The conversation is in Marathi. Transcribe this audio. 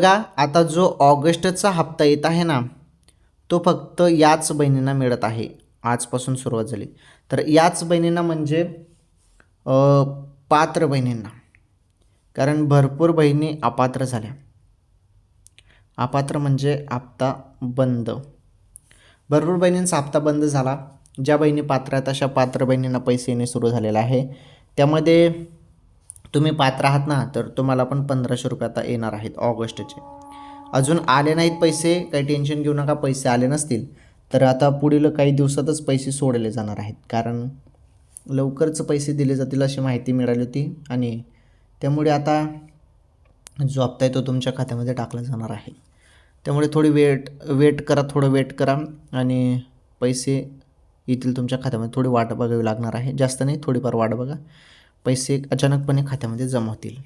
बघा आता जो ऑगस्टचा हप्ता येत आहे ना तो फक्त याच बहिणींना मिळत आहे. आजपासून सुरुवात झाली. तर याच बहिणींना म्हणजे पात्र बहिणींना. कारण भरपूर बहिणी अपात्र झाल्या. अपात्र म्हणजे हप्ता बंद. भरपूर बहिणींचा हप्ता बंद झाला. ज्या बहिणी पात्र आहेत अशा पात्र बहिणींना पैसे येणे सुरू झालेलं आहे. त्यामध्ये तुम्ही पात्र आहात ना तर तुम्हाला पण पंधराशे रुपये आता येणार आहेत ऑगस्टचे. अजून आले नाहीत पैसे काही टेन्शन घेऊ नका पैसे आले नसतील तर आता पुढील काही दिवसातच पैसे सोडले जाणार आहेत. कारण लवकरच पैसे दिले जातील अशी माहिती मिळाली होती आणि त्यामुळे आता जो हप्ता आहे तो तुमच्या खात्यामध्ये टाकला जाणार आहे. त्यामुळे थोडी वेट वेट करा थोडं वेट करा आणि पैसे येतील तुमच्या खात्यामध्ये थोडी वाट बघावी लागणार आहे. जास्त नाही थोडीफार वाट बघा. पैसे अचानकपणे खात्यामध्ये जमा होतील.